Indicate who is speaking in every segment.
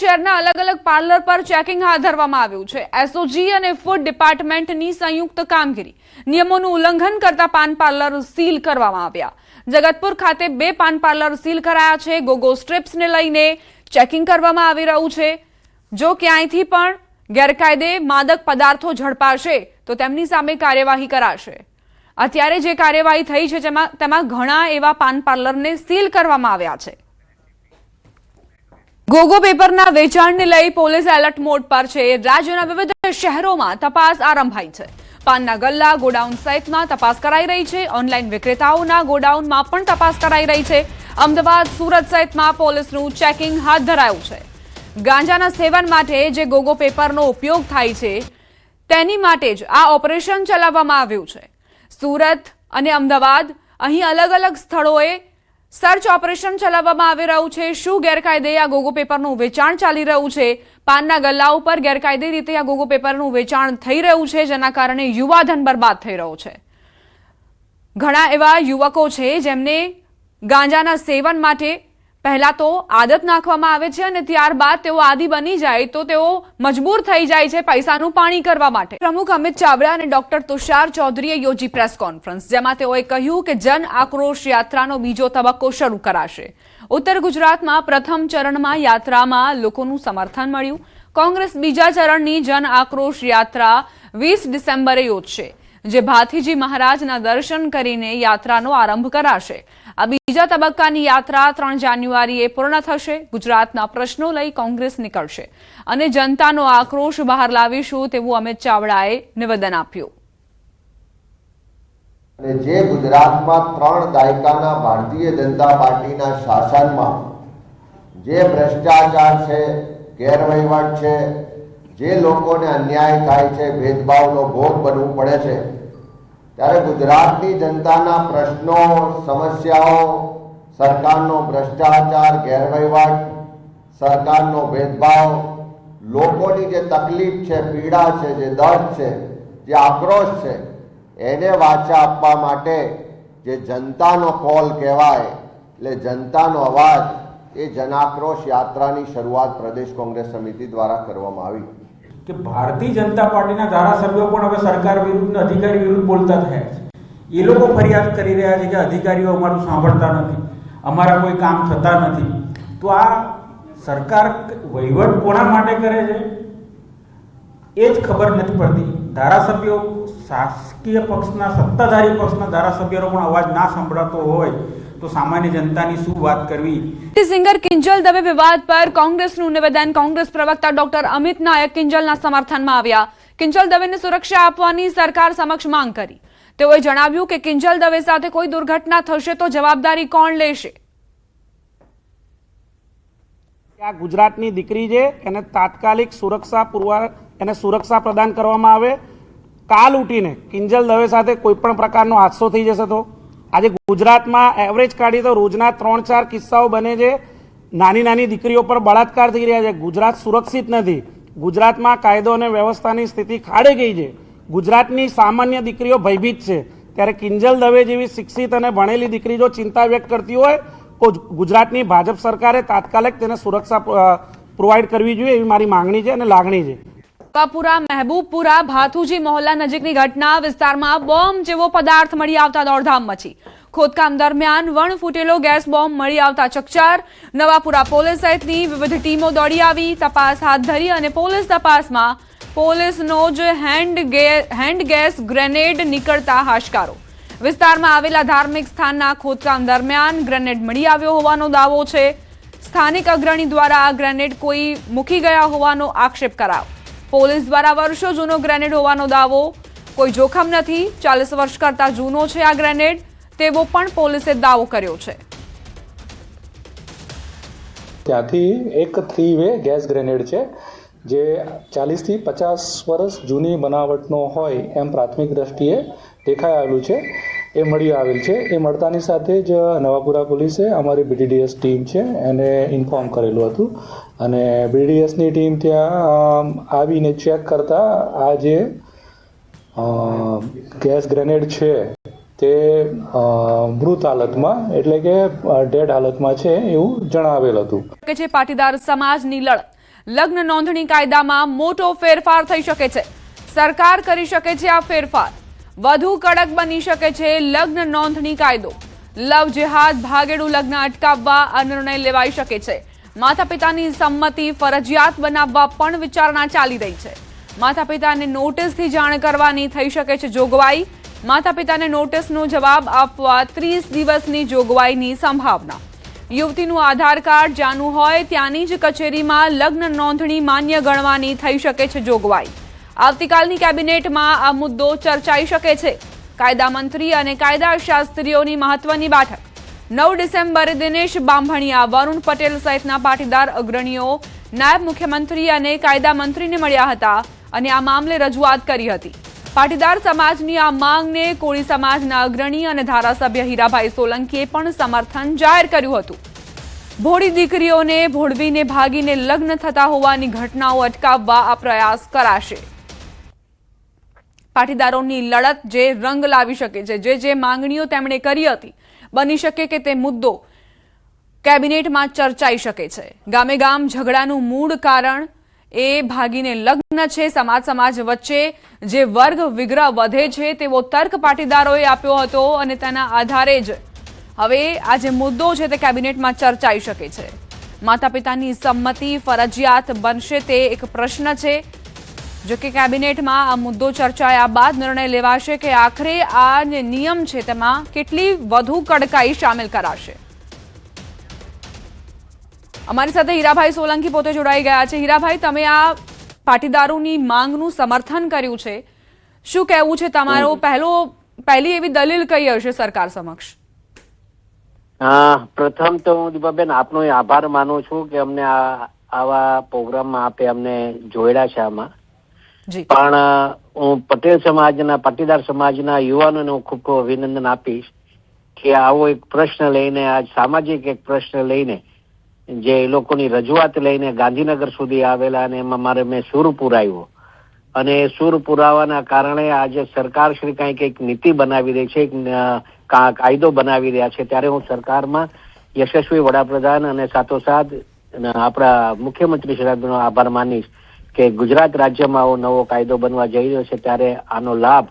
Speaker 1: શહેરના અલગ અલગ પાર્લર પર ચેકિંગ હાથ ધરવામાં આવ્યું છે. એસઓજી અને ફૂડ ડિપાર્ટમેન્ટની સંયુક્ત કામગીરી. નિયમોનું ઉલ્લંઘન કરતા પાન પાર્લર સીલ કરવામાં આવ્યા. જગતપુર ખાતે બે પાન પાર્લર સીલ કરાયા છે. ગોગો સ્ટ્રીપ્સને લઈને ચેકિંગ કરવામાં આવી રહ્યું છે. જો ક્યાંયથી પણ ગેરકાયદે માદક પદાર્થો ઝડપાશે, તો તેમની સામે કાર્યવાહી કરાશે. અત્યારે જે કાર્યવાહી થઈ છે, તેમાં તેમાં ઘણા એવા પાન પાર્લરને સીલ કરવામાં આવ્યા છે. ગોગો પેપરના વેચાણને લઈ પોલીસ એલર્ટ મોડ પર છે. રાજ્યના વિવિધ શહેરોમાં તપાસ આરંભાઈ છે. પાનના ગલ્લા, ગોડાઉન સહિતમાં તપાસ કરાઈ રહી છે. ઓનલાઈન વિક્રેતાઓના ગોડાઉનમાં પણ તપાસ કરાઈ રહી છે. અમદાવાદ, સુરત સહિતમાં પોલીસનું ચેકિંગ હાથ ધરાયું છે. ગાંજાના સેવન માટે જે ગોગો પેપરનો ઉપયોગ થાય છે, તેની માટે જ આ ઓપરેશન ચલાવવામાં આવ્યું છે. સુરત અને અમદાવાદ અહીં અલગ અલગ સ્થળોએ સર્ચ ઓપરેશન ચલાવવામાં આવી રહ્યું છે. શું ગેરકાયદે આ ગોગો પેપરનું વેચાણ ચાલી રહ્યું છે? પાનના ગલ્લા ઉપર ગેરકાયદે રીતે આ ગોગો પેપરનું વેચાણ થઈ રહ્યું છે, જેના કારણે યુવાધન બરબાદ થઈ રહ્યો છે. ઘણા એવા યુવકો છે જેમને ગાંજાના સેવન માટે પહેલા તો આદત નાખવામાં આવે છે અને ત્યારબાદ તેઓ આદિ બની જાય તો તેઓ મજબૂર થઈ જાય છે પૈસાનું પાણી કરવા માટે. પ્રમુખ અમિત ચાવડા અને ડોક્ટર તુષાર ચૌધરીએ યોજી પ્રેસ કોન્ફરન્સ, જેમાં તેઓએ કહ્યું કે જન આક્રોશ યાત્રાનો બીજો તબક્કો શરૂ કરાશે. ઉત્તર ગુજરાતમાં પ્રથમ ચરણમાં યાત્રામાં લોકોનું સમર્થન મળ્યું. કોંગ્રેસ બીજા ચરણની જન આક્રોશ યાત્રા વીસ ડિસેમ્બરે યોજશે, જે ભાથીજી મહારાજના દર્શન કરીને યાત્રાનો આરંભ કરાશે. આ બીજા તબક્કાની યાત્રા ત્રણ જાન્યુઆરીએ પૂર્ણ થશે. ગુજરાતના પ્રશ્નો લઈ કોંગ્રેસ નીકળશે અને જનતાનો આક્રોશ બહાર લાવીશું તેવું અમિત ચાવડાએ નિવેદન આપ્યું.
Speaker 2: અને જે ગુજરાતમાં ત્રણ દાયકાના ભારતીય જનતા પાર્ટીના શાસનમાં જે ભ્રષ્ટાચાર છે, ગેરવહીવટ છે, જે લોકોને અન્યાય થાય છે, ભેદભાવનો ભોગ બનવું પડે છે ત્યારે ગુજરાતની જનતાના પ્રશ્નો, સમસ્યાઓ, સરકારનો ભ્રષ્ટાચાર, ગેરવહીવટ, સરકારનો ભેદભાવ, લોકોની જે તકલીફ છે, પીડા છે, જે દર્દ છે, જે આક્રોશ છે, એને વાચા આપવા માટે જે જનતાનો કોલ કહેવાય, એટલે જનતાનો અવાજ એ જનાક્રોશ યાત્રાની શરૂઆત પ્રદેશ કોંગ્રેસ સમિતિ દ્વારા કરવામાં આવી.
Speaker 3: કે ભારતીય જનતા પાર્ટીના ધારાસભ્યો પણ હવે સરકાર વિરુદ્ધ અધિકારી વિરુદ્ધ બોલતા થયા છે. એ લોકો ફરિયાદ કરી રહ્યા છે કે અધિકારીઓ અમારું સાંભળતા નથી, અમારા કોઈ કામ થતા નથી. તો આ સરકાર વહીવટ કોના માટે કરે છે? એ જ ખબર નથી પડતી. ધારાસભ્યો શાસકીય પક્ષના, સત્તાધારી પક્ષના ધારાસભ્યોનો પણ અવાજ ના સંભળાતો હોય તો સામાન્ય જનતાની શું વાત કરવી?
Speaker 1: સિંગર કિંજલ દવે વિવાદ પર કોંગ્રેસનું નિવેદન. કોંગ્રેસ પ્રવક્તા ડોક્ટર અમિત નાયક કિંજલના સમર્થનમાં આવ્યા. કિંજલ દવેને સુરક્ષા આપવાની સરકાર સમક્ષ માંગ કરી. તેઓએ જણાવ્યું કે કિંજલ દવે સાથે કોઈ દુર્ઘટના થશે તો જવાબદારી કોણ લેશે?
Speaker 4: આ ગુજરાતની દીકરી છે એને તાત્કાલિક સુરક્ષા પુરવાર એને સુરક્ષા પ્રદાન કરવામાં આવે. કાલ ઉઠીને કિંજલ દવે સાથે કોઈ પણ પ્રકારનો હાદસો થઈ જશે તો? આજે ગુજરાતમાં એવરેજ કાઢીએ તો રોજના ત્રણ ચાર કિસ્સાઓ બને છે. નાની નાની દીકરીઓ પર બળાત્કાર થઈ રહ્યા છે. ગુજરાત સુરક્ષિત નથી. ગુજરાતમાં કાયદો અને વ્યવસ્થાની સ્થિતિ ખાડે ગઈ છે. ગુજરાતની સામાન્ય દીકરીઓ ભયભીત છે. ત્યારે કિંજલ દવે જેવી શિક્ષિત અને ભણેલી દીકરી જો ચિંતા વ્યક્ત કરતી હોય, તો ગુજરાતની ભાજપ સરકારે તાત્કાલિક તેને સુરક્ષા પ્રોવાઈડ કરવી જોઈએ એવી મારી માંગણી છે અને લાગણી છે.
Speaker 1: નવાપુરા મહેબૂબપુરા, ભાથુજી મોહલ્લા નજીકની ઘટના વિસ્તારમાં બોમ્બ જેવો પદાર્થ મળી આવતા દોડધામ મચી. ખોદકામ દરમિયાન વણ ફૂટેલો ગેસ બોમ્બ મળી આવતા ચકચાર. નવાપુરા પોલીસ સહિતની વિવિધ ટીમો દોડી આવી, તપાસ હાથ ધરી અને પોલીસ તપાસમાં પોલીસનો જ હેન્ડ હેન્ડ ગેસ ગ્રેનેડ નીકળતા હાશકારો. વિસ્તારમાં આવેલા ધાર્મિક સ્થાનના ખોદકામ દરમિયાન ગ્રેનેડ મળી આવ્યો હોવાનો દાવો છે. સ્થાનિક અગ્રણી દ્વારા આ ગ્રેનેડ કોઈ મૂકી ગયા હોવાનો આક્ષેપ કરાયો. પોલીસ દ્વારા વર્ષો જૂનો ગ્રેનેડ હોવાનો દાવો. કોઈ જોખમ નથી. ચાલીસ વર્ષ કરતા જૂનો છે આ ગ્રેનેડ. તેવો પણ પોલીસે દાવો કર્યો છે.
Speaker 5: ત્યાંથી એક થ્રી વે ગેસ ગ્રેનેડ છે, જે ચાલીસથી પચાસ વર્ષ જૂની બનાવટનો હોય એમ પ્રાથમિક દ્રષ્ટિએ દેખાઈ આવેલું છે. એ મળી આવેલ છે. એ મળતાની સાથે જ નવાપુરા પોલીસે અમારી બીડીડીએસ ટીમ છે એને ઇન્ફોર્મ કરેલું હતું. અને બીડીએસની ટીમ ત્યાં આવીને ચેક કરતા આ જે ગેસ ગ્રેનેડ છે, તે મૃત હાલતમાં, એટલે કે ડેડ હાલતમાં છે એવું જણાવેલ હતું.
Speaker 1: કે છે પાટીદાર સમાજની લડત, લગ્ન નોંધણી કાયદામાં મોટો ફેરફાર થઈ શકે છે. સરકાર કરી શકે છે આ ફેરફાર. વધુ કડક બની શકે છે લગ્ન નોંધણી કાયદો. લવ જેહાદ, ભાગેડું લગ્ન અટકાવવા આ નિર્ણય લેવાઈ શકે છે. માતા પિતાની સંમતિ ફરજિયાત બનાવવા પણ વિચારણા ચાલી રહી છે. માતા પિતાને નોટિસથી જાણ કરવાની થઈ શકે છે જોગવાઈ. માતા પિતાને નોટિસનો જવાબ આપવા ત્રીસ દિવસની જોગવાઈની સંભાવના. યુવતીનું આધાર કાર્ડ જાનું હોય ત્યાંની જ કચેરીમાં લગ્ન નોંધણી માન્ય ગણવાની થઈ શકે છે જોગવાઈ. આવતીકાલની કેબિનેટમાં આ મુદ્દો ચર્ચાઈ શકે છે. કાયદા મંત્રી અને કાયદા શાસ્ત્રીઓની મહત્વની બેઠક. નવ ડિસેમ્બરે દિનેશ બાંભણિયા વરુણ પટેલ સહિતના પાટીદાર અગ્રણીઓ, નાયબ મુખ્યમંત્રી અને કાયદા મંત્રીને મળ્યા હતા અને આ મામલે રજૂઆત કરી હતી. પાટીદાર સમાજની આ માંગને કોળી સમાજના અગ્રણી અને ધારાસભ્ય હીરાભાઈ સોલંકીએ પણ સમર્થન જાહેર કર્યું હતું. ભોળી દીકરીઓને ભોળવીને ભાગીને લગ્ન થતા હોવાની ઘટનાઓ અટકાવવા આ પ્રયાસ કરાશે. પાટીદારોની લડત જે રંગ લાવી શકે છે, જે જે માંગણીઓ તેમણે કરી હતી બની શકે કે તે મુદ્દો કેબિનેટમાં ચર્ચાઈ શકે છે. ગામે ગામ ઝઘડાનું મૂળ કારણ એ ભાગીને લગ્ન છે. સમાજ સમાજ વચ્ચે જે વર્ગ વિગ્રહ વધે છે તેવો તર્ક પાટીદારોએ આપ્યો હતો અને તેના આધારે જ હવે આ જે મુદ્દો છે તે કેબિનેટમાં ચર્ચાઈ શકે છે. માતા પિતાની સંમતિ ફરજિયાત બનશે તે એક પ્રશ્ન છે. જો કે કેબિનેટમાં આ મુદ્દો ચર્ચાયા બાદ નિર્ણય લેવાશે કે આખરે આ નિયમ છે તેમાં કેટલી વધુ કડકાઈ સામેલ કરાશે. અમારી સાથે હીરાભાઈ સોલંકી પોતે જોડાઈ ગયા છે. હીરાભાઈ તમે આ પાટીદારોની માંગનું સમર્થન કર્યું છે. શું કહેવું છે તમારો? પહેલો પહેલી એવી દલીલ કઈ હશે સરકાર સમક્ષ?
Speaker 6: પ્રથમ તો હું દીપાબેન આપનો આભાર માનું છું કે અમને આવા પ્રોગ્રામમાં આપે અમને જોડ્યા છે આમાં. પણ હું પટેલ સમાજના, પાટીદાર સમાજના યુવાનોને હું ખૂબ ખૂબ અભિનંદન આપીશ કે આવો એક પ્રશ્ન લઈને, આજ સામાજિક એક પ્રશ્ન લઈને, જે લોકોની રજૂઆત લઈને ગાંધીનગર સુધી આવેલા અને એમાં મારે મેં સુર પુરાવ્યો. અને એ સુર પુરાવાના કારણે આજે સરકાર શ્રી કંઈક એક નીતિ બનાવી રહી છે કાયદો બનાવી રહ્યા છે. ત્યારે હું સરકારમાં યશસ્વી વડાપ્રધાન અને સાથોસાથ આપણા મુખ્યમંત્રી શ્રી આભાર માનીશ. કે ગુજરાત રાજ્યમાં આવો નવો કાયદો બનવા જઈ રહ્યો છે, ત્યારે આનો લાભ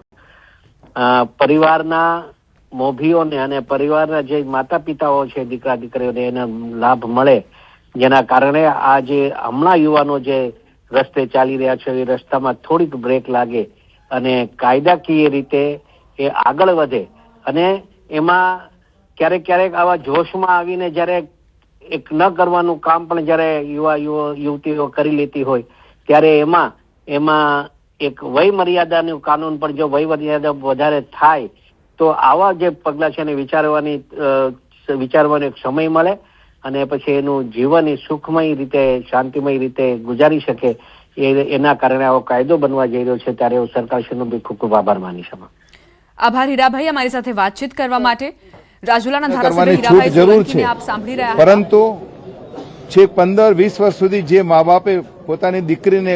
Speaker 6: પરિવારના મોભીઓને અને પરિવારના જે માતા પિતાઓ છે, દીકરા દીકરીઓને એને લાભ મળે, જેના કારણે આ જે હમણાં યુવાનો જે રસ્તે ચાલી રહ્યા છે, એ રસ્તામાં થોડીક બ્રેક લાગે અને કાયદાકીય રીતે એ આગળ વધે અને એમાં ક્યારેક ક્યારેક આવા જોશમાં આવીને જ્યારે એક ન કરવાનું કામ પણ જ્યારે યુવા યુવતીઓ કરી લેતી હોય ત્યારે એમાં એમાં એક વય મર્યાદાનું કાનૂન પણ જો વય મર્યાદા વધારે થાય તો આવા જે પગલા છે એને વિચારવાની વિચારવાનો એક સમય મળે અને પછી એનું જીવન એ સુખમય રીતે શાંતિમય રીતે ગુજારી શકે. એ એના કારણે આવો કાયદો બનવા જઈ રહ્યો છે ત્યારે હું સરકારશ્રીનો બી ખૂબ ખૂબ આભાર માનીશ આમાં
Speaker 1: આભાર હીરાભાઈ અમારી સાથે વાતચીત કરવા માટે. રાજુલાના ધારાસભ્ય હીરાભાઈ
Speaker 7: જરૂર છે.
Speaker 1: આપ સાંભળી રહ્યા
Speaker 7: પરંતુ છેક પંદર, વીસ વર્ષ સુધી જે મા બાપે પોતાની દીકરીને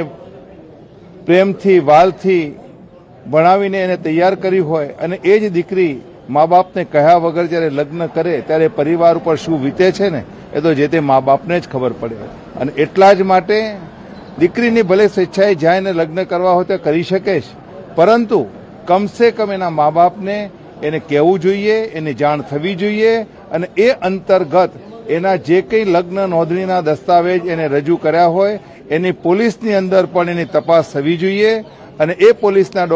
Speaker 7: પ્રેમથી, વાલથી ભણાવીને એને તૈયાર કરી હોય અને એ જ દીકરી મા બાપને કહ્યા વગર જ્યારે લગ્ન કરે ત્યારે પરિવાર ઉપર શું વીતે છે ને, એ તો જે તે મા બાપને જ ખબર પડે. અને એટલા જ માટે દીકરીની ભલે સ્વેચ્છાએ જાય ને લગ્ન કરવા હોય તો કરી શકે છે પરંતુ કમસે કમ એના મા બાપને એને કહેવું જોઈએ, એની જાણ થવી જોઈએ અને એ અંતર્ગત એના જે કંઈ લગ્ન નોંધણીના દસ્તાવેજ એને રજૂ કર્યા હોય, એની પોલીસની અંદર પણ એની તપાસ થવી જોઈએ અને એ પોલીસના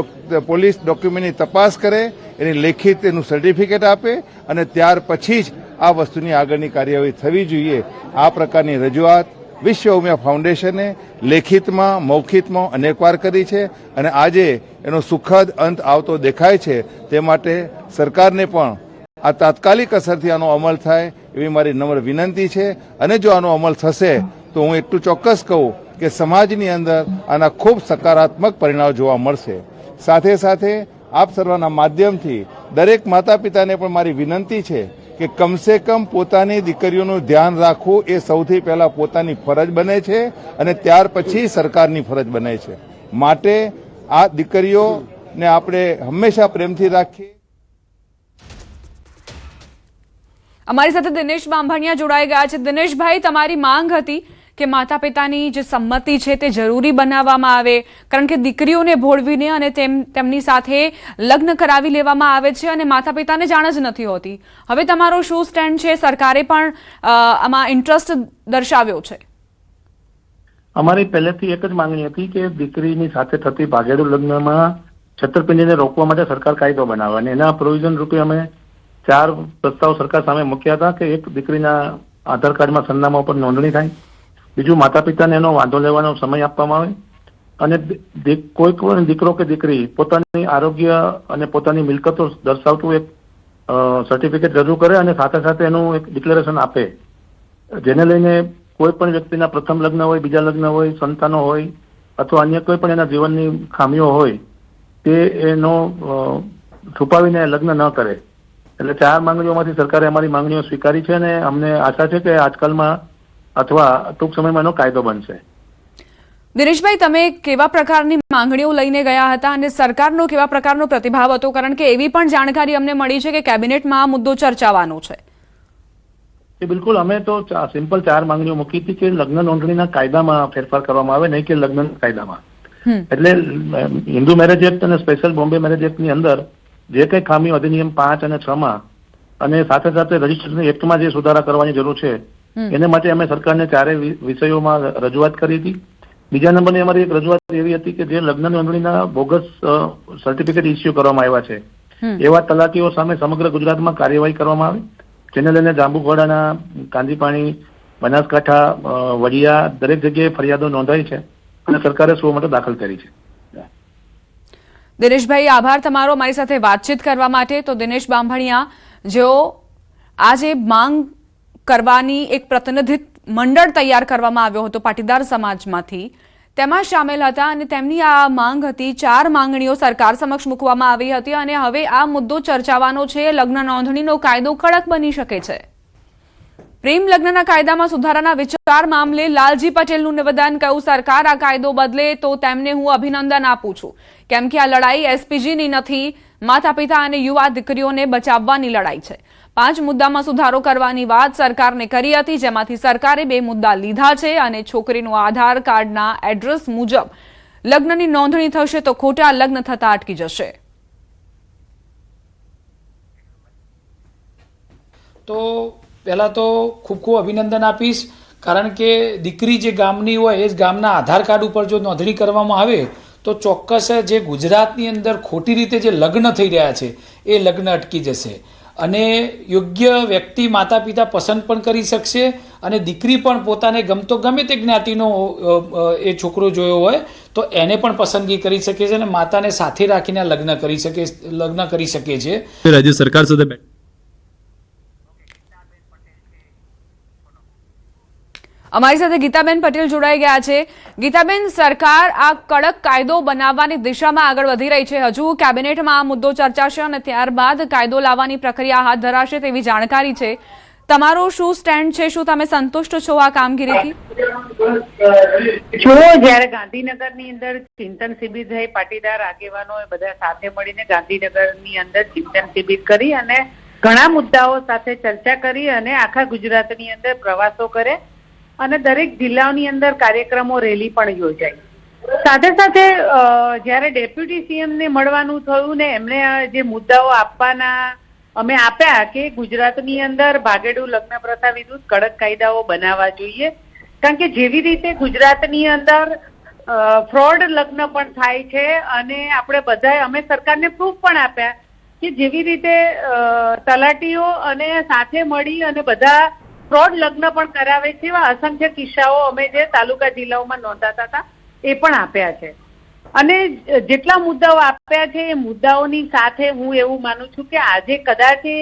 Speaker 7: પોલીસ ડોક્યુમેન્ટની તપાસ કરે, એની લેખિત એનું સર્ટિફિકેટ આપે અને ત્યાર પછી જ આ વસ્તુની આગળની કાર્યવાહી થવી જોઈએ. આ પ્રકારની રજૂઆત વિશ્વ ઉમિયા ફાઉન્ડેશને લેખિતમાં, મૌખિતમાં અનેકવાર કરી છે અને આજે એનો સુખદ અંત આવતો દેખાય છે. તે માટે સરકારને પણ આ તાત્કાલિક અસરથી આનો અમલ થાય એવી મારી નમ્ર વિનંતી છે. અને જો આનો અમલ થશે, તો હું એટલું ચોક્કસ કહું કે સમાજની અંદર આના ખૂબ સકારાત્મક પરિણામ જોવા મળશે. સાથે સાથે આપ સર્વના માધ્યમથી દરેક માતા પિતાને પણ મારી વિનંતી છે કે કમસે કમ પોતાની દીકરીઓનું ધ્યાન રાખવું એ સૌથી પહેલા પોતાની ફરજ બને છે અને ત્યાર પછી સરકારની ફરજ બને છે. માટે આ દીકરીઓને આપણે હંમેશા પ્રેમથી રાખીએ.
Speaker 1: અમારી સાથે દિનેશ બાંભણિયા જોડાઈ ગયા છે. દિનેશભાઈ, તમારી માંગ હતી કે માતા પિતાની જે સંમતિ છે તે જરૂરી બનાવવામાં આવે, કારણ કે દીકરીઓને ભોળવીને અને તેમ, તેમની સાથે લગ્ન કરાવી લેવામાં આવે છે અને માતા પિતાને જાણ જ નથી હોતી. હવે તમારો શું સ્ટેન્ડ છે? સરકારે પણ આમાં ઇન્ટરેસ્ટ દર્શાવ્યો છે.
Speaker 8: અમારી પહેલેથી એક જ માંગણી હતી કે દીકરીની સાથે થતી ભાગેડુ લગ્નમાં છેતરપિંડીને રોકવા માટે સરકાર કાયદો બનાવે અને એના પ્રોવિઝન રૂપે અમે ચાર પ્રસ્તાવ સરકાર સામે મૂક્યા હતા કે એક દીકરીના આધાર કાર્ડમાં સરનામા ઉપર નોંધણી થાય, બીજું માતા પિતાને એનો વાંધો લેવાનો સમય આપવામાં આવે અને કોઈ પણ દીકરો કે દીકરી પોતાની આરોગ્ય અને પોતાની મિલકતો દર્શાવતું એક સર્ટિફિકેટ રજૂ કરે અને સાથે સાથે એનું એક ડિક્લેરેશન આપે. જેને લઈને કોઈ પણ વ્યક્તિના પ્રથમ લગ્ન હોય, બીજા લગ્ન હોય, સંતાનો હોય અથવા અન્ય કોઈ પણ એના જીવનની ખામીઓ હોય, તે એનો છુપાવીને લગ્ન ન કરે. એટલે ચાર માંગણીઓમાંથી સરકારે અમારી માંગણીઓ સ્વીકારી છે અને અમને આશા છે કે આજકાલમાં અથવા ટૂંક સમયમાં એનો કાયદો બનશે.
Speaker 1: દિનેશભાઈ તમે કેવા પ્રકારની માંગણીઓ લઈને ગયા હતા અને સરકારનો કેવા પ્રકારનો પ્રતિભાવ હતો? કારણ કે એવી પણ જાણકારી અમને મળી છે કે કેબિનેટમાં આ મુદ્દો ચર્ચાવાનો છે.
Speaker 8: એ બિલકુલ અમે તો સિમ્પલ ચાર માંગણીઓ મૂકી હતી કે લગ્ન નોંધણીના કાયદામાં ફેરફાર કરવામાં આવે નહીં કે લગ્ન કાયદામાં. એટલે હિન્દુ મેરેજ એક્ટ અને સ્પેશિયલ બોમ્બે મેરેજ એક્ટની અંદર જે કંઈ ખામીઓ અધિનિયમ પાંચ અને છ માં અને સાથે સાથે રજીસ્ટ્રેશન એક્ટમાં જે સુધારા કરવાની જરૂર છે એને માટે અમે સરકારને ચારે વિષયોમાં રજૂઆત કરી હતી. બીજા નંબરની અમારી એક રજૂઆત એવી હતી કે જે લગ્ન નોંધણીના બોગસ સર્ટિફિકેટ ઇસ્યુ કરવામાં આવ્યા છે. એવા તલાટીઓ સામે સમગ્ર ગુજરાતમાં કાર્યવાહી કરવામાં આવે જેને લઈને જાંબુઘોડાના કાંદીપાણી બનાસકાંઠા વડિયા દરેક જગ્યાએ ફરિયાદો નોંધાઈ છે અને સરકારે સો માટે દાખલ કરી છે.
Speaker 1: દિનેશભાઈ આભાર તમારો મારી સાથે વાતચીત કરવા માટે. તો દિનેશ બાંભણિયા, જેઓ આજે માંગ કરવાની એક પ્રતિનિધિ મંડળ તૈયાર કરવામાં આવ્યો હતો પાટીદાર સમાજમાંથી. તેમાં સામેલ હતા અને તેમની આ માંગ હતી. ચાર માંગણીઓ સરકાર સમક્ષ મૂકવામાં આવી હતી અને હવે આ મુદ્દો ચર્ચાવાનો છે. લગ્ન નોંધણીનો કાયદો કડક બની શકે છે. પ્રેમ લગ્નના કાયદામાં સુધારાના વિચાર મામલે લાલજી પટેલનું નિવેદન કહ્યું સરકાર આ કાયદો બદલે તો તેમને હું અભિનંદન આપું છું. કેમ કે આ લડાઈ એસપીજીની નથી માતા પિતા અને યુવા દીકરીઓને બચાવવાની લડાઈ છે. પાંચ મુદ્દામાં સુધારો કરવાની વાત સરકારને કરી હતી, જેમાંથી સરકારે બે મુદ્દા લીધા છે અને છોકરીનું આધાર કાર્ડના એડ્રેસ મુજબ લગ્નની નોંધણી થશે તો ખોટા લગ્ન થતા અટકી જશે.
Speaker 9: તો પહેલાં તો ખૂબ ખૂબ અભિનંદન આપીશ, કારણ કે દીકરી જે ગામની હોય, એ જ ગામના આધાર કાર્ડ ઉપર જો નોંધણી કરવામાં આવે, તો ચોક્કસ જે ગુજરાતની અંદર ખોટી રીતે જે લગ્ન થઈ રહ્યા છે, એ લગ્ન અટકી જશે. અને યોગ્ય વ્યક્તિ માતા પિતા પસંદ પણ કરી શકશે, અને દીકરી પણ પોતાને ગમતો ગમે તે જ્ઞાતિનો એ છોકરો જોયો હોય, તો એને પણ પસંદગી કરી શકે છે અને માતાને સાથે રાખીને લગ્ન કરી શકે, લગ્ન કરી શકે છે.
Speaker 10: રાજ્ય સરકાર સાથે
Speaker 1: અમારી સાથે ગીતાબેન પટેલ જોડાઈ ગયા છે. ગીતાબેન, સરકાર આ કડક કાયદો બનાવવાની દિશામાં આગળ વધી રહી છે. હજુ કેબિનેટમાં આ મુદ્દો ચર્ચાશે અને ત્યારબાદ કાયદો લાવવાની પ્રક્રિયા હાથ ધરાશે તેવી જાણકારી છે. તમારો શું સ્ટેન્ડ છે? શું તમે સંતુષ્ટ છો આ કામગીરીથી?
Speaker 11: જો જયારે ગાંધીનગરની અંદર ચિંતન શિબિર થઈ પાટીદાર આગેવાનો બધા સાથે મળીને ગાંધીનગરની અંદર ચિંતન શિબિર કરી અને ઘણા મુદ્દાઓ સાથે ચર્ચા કરી અને આખા ગુજરાતની અંદર પ્રવાસો કરે. અને દરેક જિલ્લાઓની અંદર કાર્યક્રમો રેલી પણ યોજાઈ. સાથે સાથે જ્યારે ડેપ્યુટી સીએમને મળવાનું થયું ને એમણે જે મુદ્દાઓ આપવાના અમે આપ્યા કે ગુજરાતની અંદર ભાગેડુ લગ્ન પ્રથા વિરુદ્ધ કડક કાયદાઓ બનાવવા જોઈએ. કારણ કે જેવી રીતે ગુજરાતની અંદર ફ્રોડ લગ્ન પણ થાય છે અને આપણે બધા અમે સરકારને પ્રૂફ પણ આપ્યા કે જેવી રીતે તલાટીઓ અને સાથે મળી અને બધા ફ્રોડ લગ્ન પણ કરાવે છે એવા અસંખ્ય કિસ્સાઓ અમે જે તાલુકા જિલ્લાઓમાં નોંધાતા હતા એ પણ આપ્યા છે. અને જેટલા મુદ્દાઓ આપ્યા છે એ મુદ્દાઓની સાથે હું એવું માનું છું કે આજે કદાચ એ,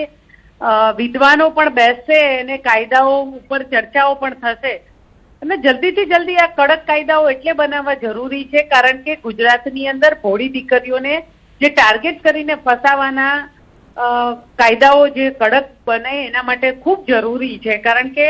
Speaker 11: વિદ્વાનો પણ બેસશે અને કાયદાઓ ઉપર ચર્ચાઓ પણ થશે. અને જલ્દીથી જલ્દી આ કડક કાયદાઓ એટલે બનાવવા જરૂરી છે કારણ કે ગુજરાતની અંદર ભોળી દીકરીઓને જે ટાર્ગેટ કરીને ફસાવાના કાયદાઓ જે કડક બને એના માટે ખૂબ જરૂરી છે. કારણ કે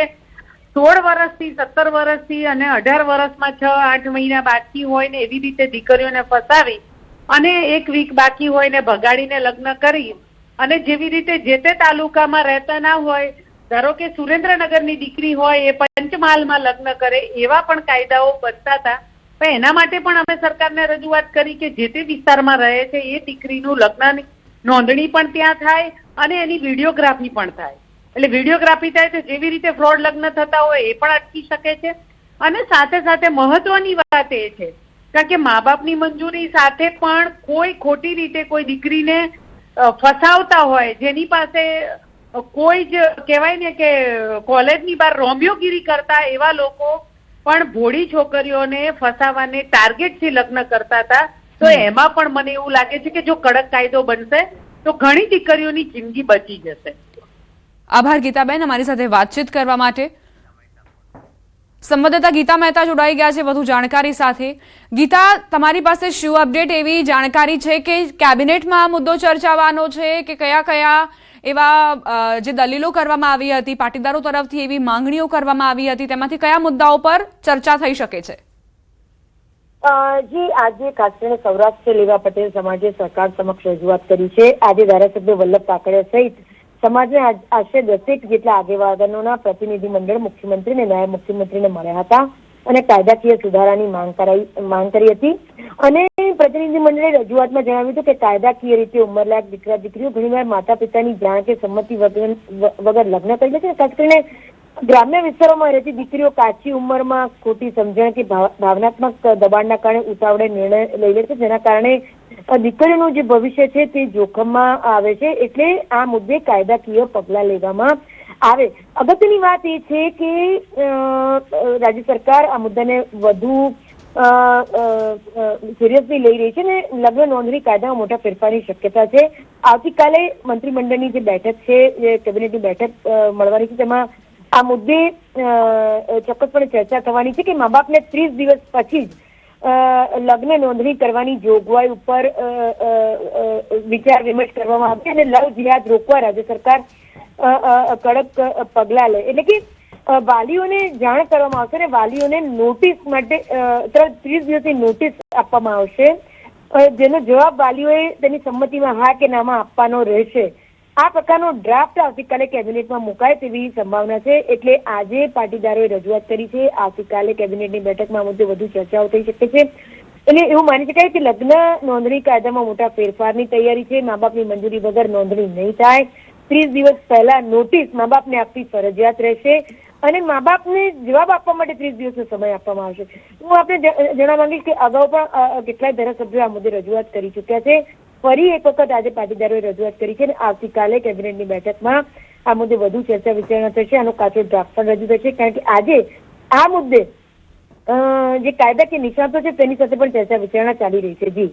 Speaker 11: સોળ વર્ષથી, સત્તર વર્ષથી અને અઢાર વર્ષમાં છ, આઠ મહિના બાકી હોય ને એવી રીતે દીકરીઓને ફસાવી અને એક વીક બાકી હોય ને ભગાડીને લગ્ન કરી અને જેવી રીતે જે તે તાલુકામાં રહેતા ના હોય, ધારો કે સુરેન્દ્રનગરની દીકરી હોય, એ પંચમહાલમાં લગ્ન કરે, એવા પણ કાયદાઓ બનતા હતા. પણ એના માટે પણ અમે સરકારને રજૂઆત કરી કે જે તે વિસ્તારમાં રહે છે, એ દીકરીનું લગ્નની નોંધણી પણ ત્યાં થાય અને એની વિડીયોગ્રાફી પણ થાય. એટલે વિડીયોગ્રાફી થાય તો જેવી રીતે ફ્રોડ લગ્ન થતા હોય એ પણ અટકી શકે છે. અને સાથે સાથે મહત્વની વાત એ છે, કારણ કે મા બાપની મંજૂરી સાથે પણ કોઈ ખોટી રીતે કોઈ દીકરીને ફસાવતા હોય, જેની પાસે કોઈ જ કહેવાય ને કે કોલેજની બહાર રોમિયોગીરી કરતા એવા લોકો પણ ભોળી છોકરીઓને ફસાવાને ટાર્ગેટથી લગ્ન કરતા હતા. તો એમાં પણ મને એવું લાગે છે કે જો કડક કાયદો બનશે, તો ઘણી દીકરીઓની જિંદગી બચી જશે.
Speaker 1: આભાર ગીતાબેન અમારી સાથે વાતચીત કરવા માટે. સંવાદદાતા ગીતા મહેતા જોડાઈ ગયા છે વધુ જાણકારી સાથે. ગીતા, તમારી પાસે શું અપડેટ એવી જાણકારી છે કે કેબિનેટમાં આ મુદ્દો ચર્ચાવાનો છે કે કયા કયા એવા જે દલીલો કરવામાં આવી હતી, પાટીદારો તરફથી એવી માંગણીઓ કરવામાં આવી હતી, તેમાંથી કયા મુદ્દાઓ પર ચર્ચા થઈ શકે છે?
Speaker 10: જી, આજે કાશ્મીર સૌરાષ્ટ્ર લેવા પટેલ સમાજે સરકાર સમક્ષ રજૂઆત કરી છે. આજે ધારાસભ્ય વલ્લભ કાકડિયા સહિત સમાજના આશરે દસેક જેટલા આગેવાનોના પ્રતિનિધિ મુખ્યમંત્રી અને નાયબ મુખ્યમંત્રીને મળ્યા હતા અને કાયદાકીય સુધારાની માંગ કરાઈ, માંગ કરી હતી. અને પ્રતિનિધિ મંડળે રજૂઆતમાં જણાવ્યું હતું કે કાયદાકીય રીતે ઉંમરલાયક દીકરા દીકરીઓ ઘણીવાર માતા પિતાની જાણ કે સંમતિ વગર વગર લગ્ન કરી લે છે ખાસ કરીને ગ્રામ્ય વિસ્તારોમાં રહેતી દીકરીઓ કાચી ઉંમરમાં ખોટી સમજણ કે ભાવનાત્મક દબાણના કારણે ઉતાવળે નિર્ણય લઈ લે છે. જેના કારણે દીકરીનું જે ભવિષ્ય છે તે જોખમમાં આવે છે એટલે આ મુદ્દે કાયદાકીય પગલાં લેવામાં આવે. અગત્યની વાત એ છે કે રાજ્ય સરકાર આ મુદ્દાને વધુ સિરિયસલી લઈ રહી છે ને લગ્ન નોંધણી કાયદામાં મોટા ફેરફારની શક્યતા છે. આવતીકાલે મંત્રીમંડળની જે બેઠક છે કેબિનેટની બેઠક મળવાની છે, તેમાં આ મુદ્દે ચોક્કસપણે ચર્ચા થવાની છે કે મા બાપને ત્રીસ દિવસ પછી જ લગ્ન નોંધણી કરવાની જોગવાઈ ઉપર વિચાર વિમર્શ કરવામાં આવશે અને લવ જિહાદ રોકવા રાજ્ય સરકાર કડક પગલાં લે. એટલે કે વાલીઓને જાણ કરવામાં આવશે અને વાલીઓને નોટિસ માટે ત્રીસ દિવસની નોટિસ આપવામાં આવશે જેનો જવાબ વાલીઓએ તેની સંમતિમાં હા કે નામાં આપવાનો રહેશે. આ પ્રકારનો ડ્રાફ્ટ આવતીકાલે કેબિનેટમાં મુકાય તેવી સંભાવના છે એટલે આજે પાટીદારોએ રજૂઆત કરી છે. આવતીકાલે કેબિનેટની બેઠકમાં મુદ્દે વધુ ચર્ચાઓ થઈ શકે છે. એટલે એવું માની શકાય કે લગ્ન, નોંધણી કાયદામાં મોટા ફેરફારની તૈયારી છે. મા બાપની મંજૂરી વગર નોંધણી નહીં થાય. ત્રીસ દિવસ પહેલા નોટિસ મા બાપને આપવી ફરજિયાત રહેશે અને મા બાપને જવાબ આપવા માટે ત્રીસ દિવસનો સમય આપવામાં આવશે. હું આપને જ- જણાવવા માંગીશ કે અગાઉ પણ કેટલાય ધારાસભ્યો આ મુદ્દે રજૂઆત કરી ચૂક્યા છે. ફરી એક વખત આજે પાટીદારોએ રજૂઆત કરી છે અને આવતીકાલે કેબિનેટની બેઠકમાં આ મુદ્દે વધુ ચર્ચા વિચારણા થશે. આનો કાચો ડ્રાફ્ટ પણ રજૂ થશે. કારણ કે આજે આ મુદ્દે જે કાયદાકીય નિષ્ણાતો છે તેની સાથે પણ ચર્ચા વિચારણા ચાલી રહી છે. જી.